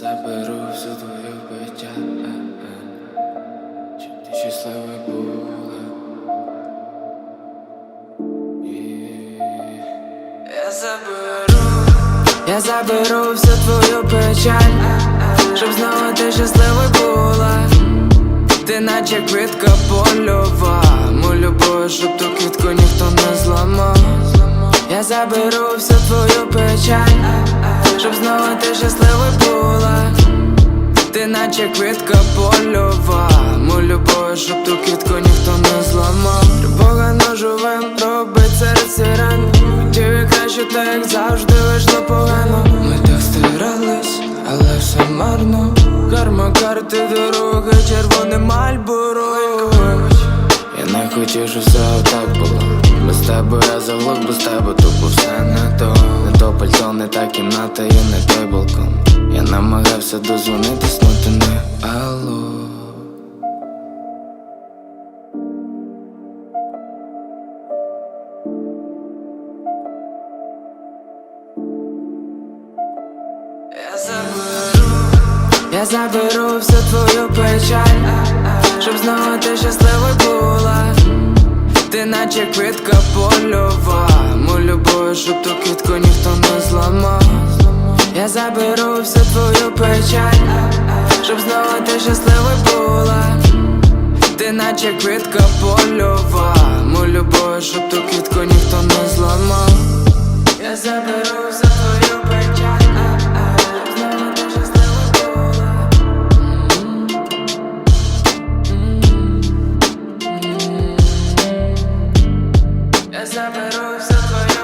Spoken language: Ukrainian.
заберу все твоє биття, щоб ти щасливий була. Я заберу, я заберу всю твою печаль, щоб знову ти щасливий була. Ти наче квітка польова, молю Боже, щоб ту квітку ніхто не зламав. Я заберу всю твою печаль щоб знову ти щасливою була. Ти наче квітка польова, молю Бога, щоб ту квітку ніхто не зламав. Любога ножовим робить серед сирен. Хотів і краще так, як завжди вийшло погано. Ми так старались, але все марно. Карма карти дороги, червоне мальборо. Я не хотів, щоб все отак було. Без тебе я заглох, без тебе тупо все не то. Та кімната і не той балкон. Я намагався дозвонитись, но ти не алло. Я заберу, всю твою печаль, щоб знову ти. Ти наче квітка польова, молю любов, щоб ту квітку ніхто не зламав. Я заберу всю твою печаль, щоб знову ти щасливою була. Ти наче квітка польова, молю любов, щоб ту квітку ніхто не зламав. Я заберу заберусь за твою